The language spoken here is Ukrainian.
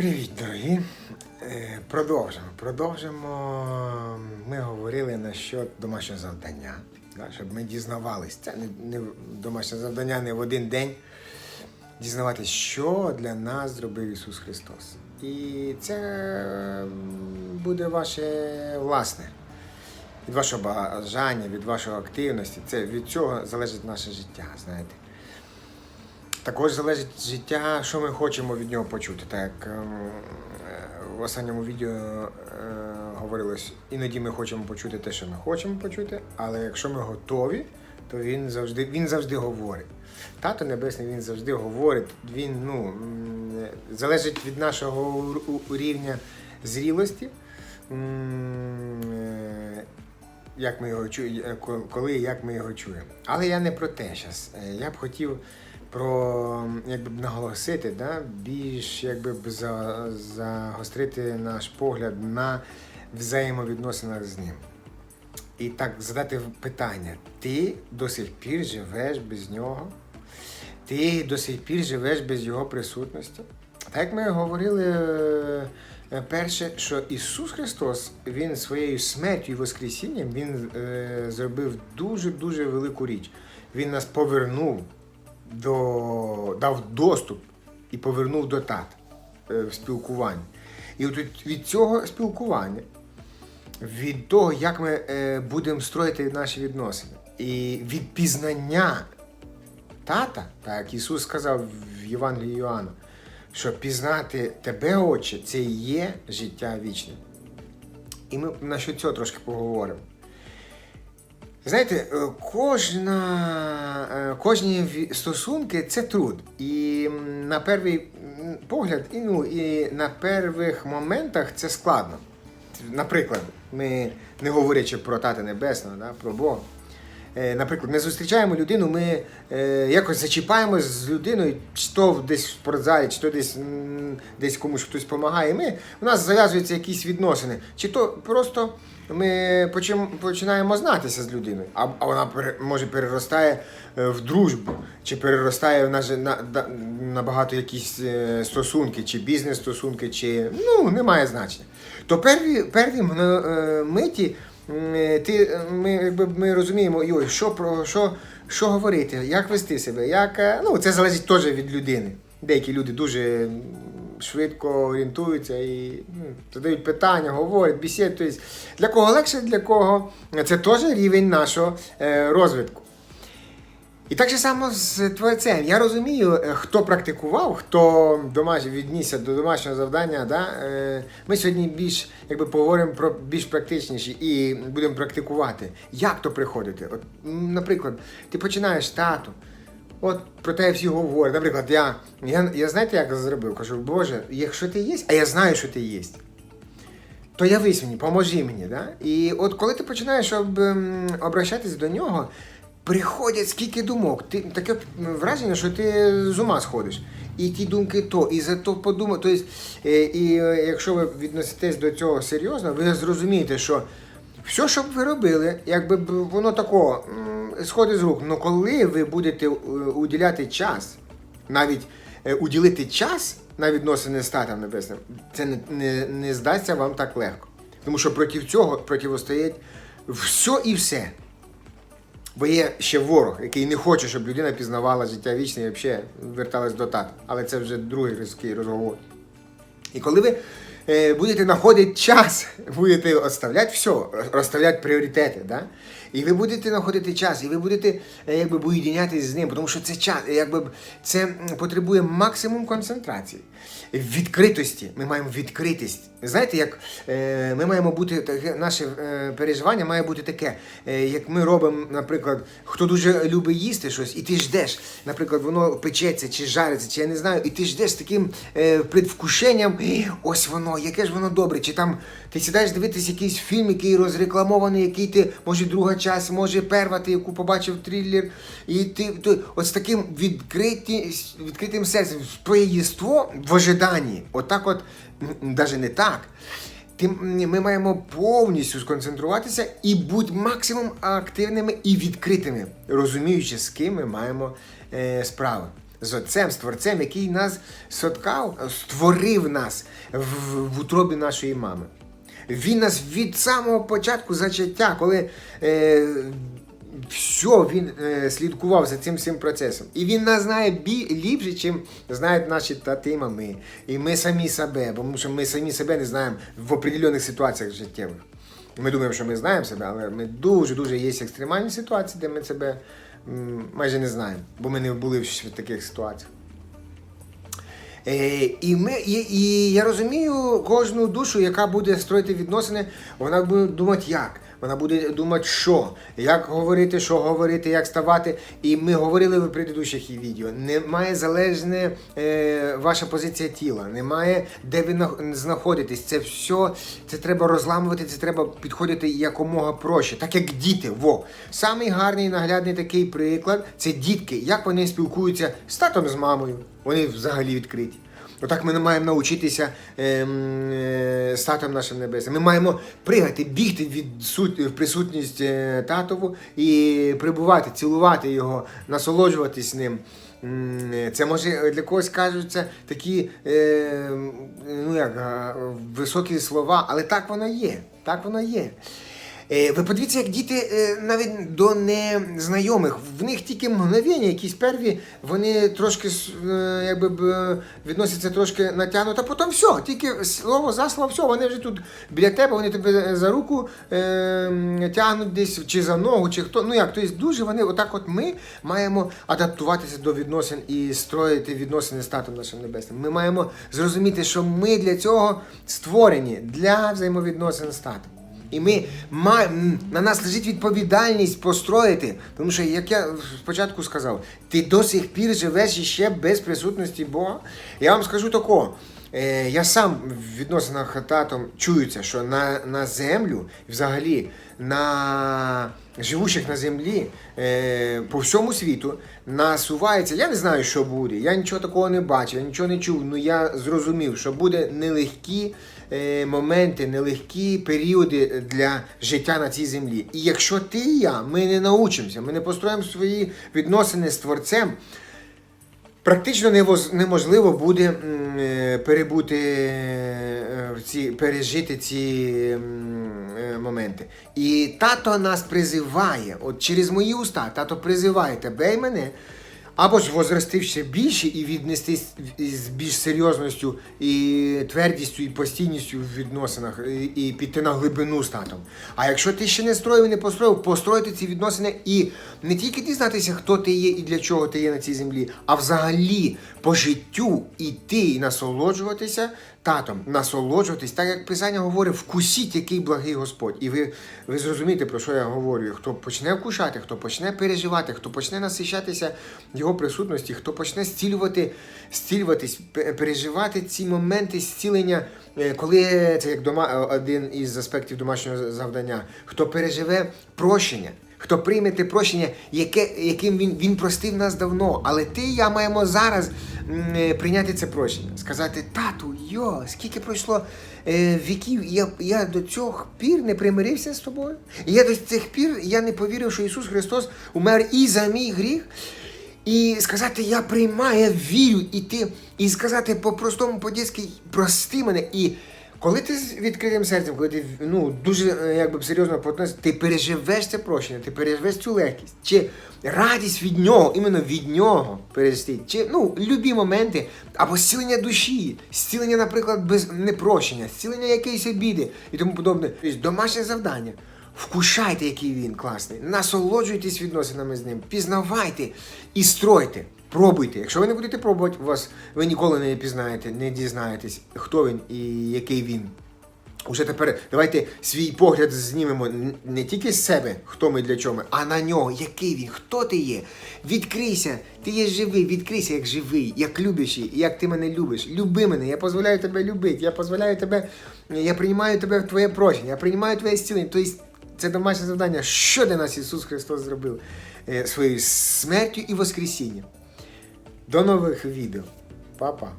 Привіт, дорогі. Е, Продовжимо. Продовжимо. Ми говорили насчет домашнього завдання, да, щоб ми дізнавались. Це не, не домашнє завдання не в один день. Дізнаватись, що для нас зробив Ісус Христос. І це буде ваше власне. Від вашого бажання, від вашої активності. Це від цього залежить наше життя, знаєте. Також залежить життя, що ми хочемо від нього почути. Так ем, е, в останньому відео е, говорилось, іноді ми хочемо почути те, що ми хочемо почути, але якщо ми готові, то він завжди, він завжди говорить. Тато Небесний він завжди говорить. Він ну, залежить від нашого рівня зрілості. е, як ми його чуємо, коли як ми його чуємо. Але я не про те зараз. Я б хотів про якби наголосити, да, більш якби за, загострити наш погляд на взаємовідносинах з ним. І так задати питання: ти до сих пір живеш без нього? Ти до сих пір живеш без його присутності? Так як ми говорили е, перше, що Ісус Христос Він своєю смертю і Воскресінням Він е, зробив дуже-дуже велику річ. Він нас повернув до, дав доступ і повернув до тата е, в спілкуванні. І от від- цього спілкування, від того, як ми е, будемо строїти наші відносини, і від пізнання тата, так як Ісус сказав в Євангелії Іоанна, що пізнати тебе, Отче, це і є життя вічне. І ми на що цього трошки поговоримо. Знаєте, е, кожна, е, кожні стосунки це труд. І на перший погляд, і, ну, і на перших моментах це складно. Наприклад, ми не говорячи про Тата Небесного, да, про Бога. Е, Наприклад, ми зустрічаємо людину, ми якось зачіпаємось з людиною, чи то десь в спортзалі, чи то десь, десь комусь хтось допомагає. Ми, у нас зав'язуються якісь відносини. Чи то просто ми починаємо знатися з людиною, а, а вона може переростає е, в дружбу, чи переростає в на, да- набагато якісь е, стосунки, чи бізнес-стосунки, чи ну, немає значення. То перві, перві е, миті. Ти, ми, якби, ми розуміємо, йой, що, про, що, що говорити, як вести себе, як, ну, це залежить теж від людини. Деякі люди дуже швидко орієнтуються і ну, задають питання, говорять, бесідують. Тобто, для кого легше, для кого це теж рівень нашого е, розвитку. І так же само з творцем. Я розумію, е, хто практикував, хто домаш... віднісся до домашнього завдання. Да? е, Ми сьогодні більш якби поговоримо про більш практичніші і будемо практикувати. Як то приходити? От, наприклад, ти починаєш тату. От про те всі говорять. Наприклад, я, я, я знаєте, як зробив? Кажу, Боже, якщо ти є, а я знаю, що ти є то явись мені, поможи мені. Да? І от коли ти починаєш об, ем, обращатись до нього, приходять скільки думок. Ти таке враження, що ти з ума сходиш. І ті думки то, і за то подумав. Тобто, е, і е, якщо ви відноситесь до цього серйозно, ви зрозумієте, що все, що б ви робили, якби воно тако сходить з рук. Ну коли ви будете е, уділяти час, навіть е, уділити час на відносини з Татом Небесним, це не, не, не здасться вам так легко. Тому що проти цього протистоїть все і все. Бо є ще ворог, який не хоче, щоб людина пізнавала життя вічне і взагалі верталась до тата. Але це вже другий різкий розговор. І коли ви будете знаходити час, будете оставляти все, розставляти пріоритети, да? і ви будете знаходити час, і ви будете е, якби уєдинятися з ним, тому що це час, якби це потребує максимум концентрації, відкритості. Ми маємо відкритість. Знаєте, як е, ми маємо бути таке, наше е, переживання має бути таке, е, як ми робимо, наприклад, хто дуже любить їсти щось, і ти ждеш, наприклад, воно печеться чи жариться, чи я не знаю, і ти ждеш таким е, предвкушенням, «Ей, ось воно, яке ж воно добре. Чи там ти сідаєш дивитись якийсь фільм, який розрекламований, який ти, може, друга часть, може, перва, ти яку побачив трилер, і ти, ти от з таким відкриті, відкритим серцем, твоє єство в ожиданні. Отак от, навіть не так. Ми маємо повністю сконцентруватися і бути максимум активними і відкритими, розуміючи, з ким ми маємо е, справи. З Отцем, з Творцем, який нас соткав, створив нас в, в утробі нашої мами. Він нас від самого початку зачаття, коли е, все, він е, слідкував за цим всім процесом. І він нас знає бі, ліпше, чим знають наші тати і мами. І ми самі себе, бо що ми самі себе не знаємо в определених ситуаціях життєвих. Ми думаємо, що ми знаємо себе, але ми дуже-дуже є екстремальні ситуації, де ми себе майже не знаємо, бо ми не були в таких ситуаціях. Е, і, ми, і, і я розумію кожну душу, яка буде строїти відносини, вона буде думати як. Вона буде думати, що, як говорити, що говорити, як ставати. І ми говорили в предыдущих відео. Немає залежне е, ваша позиція тіла, немає де ви знаходитесь. Це все це треба розламувати, це треба підходити якомога проще, так як діти. Во. Самий гарний наглядний такий приклад це дітки, як вони спілкуються з татом з мамою. Вони взагалі відкриті. Отак ми не маємо навчитися ем, е, з татом нашим небесним. Ми маємо пригати, бігти від сут, в присутність е, татову і прибувати, цілувати його, насолоджуватись ним. Е, Це може для когось кажуться такі е, ну як, високі слова, але так воно є. Так воно є. Е, Ви подивіться, як діти е, навіть до незнайомих, в них тільки мгновення, якісь перві, вони трошки е, якби відносяться трошки натягнуто, а потім все, тільки слово за слово, все, вони вже тут біля тебе, вони тебе за руку е, тягнуть десь чи за ногу, чи хто. Ну як, тобто дуже вони, отак от ми маємо адаптуватися до відносин і строїти відносини з татом нашим небесним. Ми маємо зрозуміти, що ми для цього створені для взаємовідносин з татом. І ми на нас лежить відповідальність построїти. Тому що, як я спочатку сказав, ти до сих пір живеш іще без присутності Бога. Я вам скажу тако. Е, я сам в відносинах татом чуюся, що на, на землю, взагалі, на живучих на землі е, по всьому світу насувається. Я не знаю, що буде. Я нічого такого не бачив, я нічого не чув. Ну я зрозумів, що буде нелегкі моменти, нелегкі періоди для життя на цій землі. І якщо ти і я, ми не научимося, ми не построїмо свої відносини з творцем. Практично неможливо буде е, перебути е, ці, пережити ці е, моменти. І тато нас призиває, от через мої уста, тато призиває тебе і мене, або ж возрости ще більше і віднестись з більш серйозністю і твердістю, і постійністю в відносинах, і, і піти на глибину з татом. А якщо ти ще не строїв і не построїв, построїти ці відносини і не тільки дізнатися, хто ти є і для чого ти є на цій землі, а взагалі по життю іти і насолоджуватися татом, насолоджуватись, так як Писання говорить, вкусіть, який благий Господь. І ви, ви зрозумієте, про що я говорю. Хто почне вкушати, хто почне переживати, хто почне насищатися його присутності, хто почне зцілювати, зцілюватись, переживати ці моменти зцілення, е, коли це як дома, один із аспектів домашнього завдання, хто переживе прощення. Хто прийме те прощення, яке, яким він, він простив нас давно, але ти і я маємо зараз м, е, прийняти це прощення. Сказати, тату, йо, скільки пройшло е, віків, я, я до цього пір не примирився з тобою. І я до цих пір я не повірив, що Ісус Христос умер і за мій гріх. І сказати, я приймаю, я вірю, і ти, і сказати по-простому, по-дєцьки, прости мене. І коли ти з відкритим серцем, коли ти ну, дуже е, якби, серйозно поотносишся, ти переживеш це прощення, ти переживеш цю легкість, чи радість від нього, іменно від нього пережити, чи ну, любі моменти, або зцілення душі, зцілення, наприклад, без непрощення, зцілення якоїсь обіди і тому подобне. Тобто домашнє завдання. Вкушайте, який він класний, насолоджуйтесь відносинами з ним, пізнавайте і стройте. Пробуйте. Якщо ви не будете пробувати, вас ви ніколи не пізнаєте, не дізнаєтесь, хто він і який він. Уже тепер давайте свій погляд знімемо не тільки з себе, хто ми для чого а на нього, який він, хто ти є. Відкрийся, ти є живий, відкрийся як живий, як любящий, як ти мене любиш. Люби мене, я дозволяю тебе любити, я дозволяю тебе, я приймаю тебе в твоє прощення, я приймаю твоє зцілення. Тобто це домашнє завдання, що для нас Ісус Христос зробив е, своєю смертю і воскресінням. До нових відео. Па-па.